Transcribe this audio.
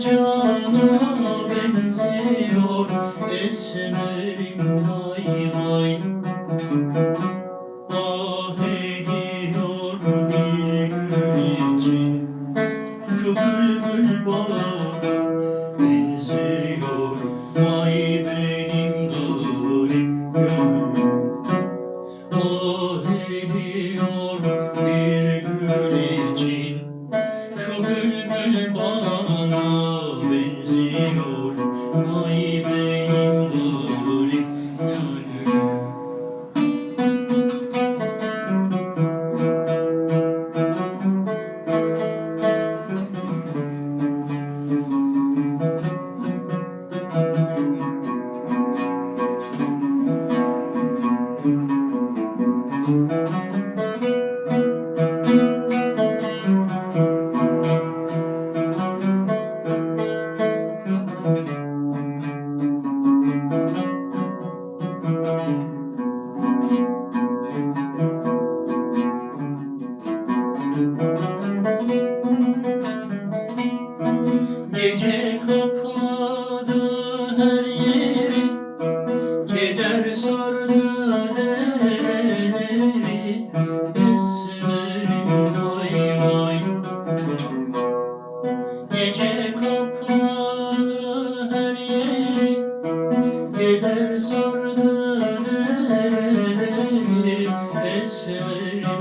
cana benziyor. Esmerim vay vay. Ah ediyor bir gün. İçin şu bülbül var sardı dereleri Esmerim vay Gece kapladı her yeri Keder sardı dereleri Esmerim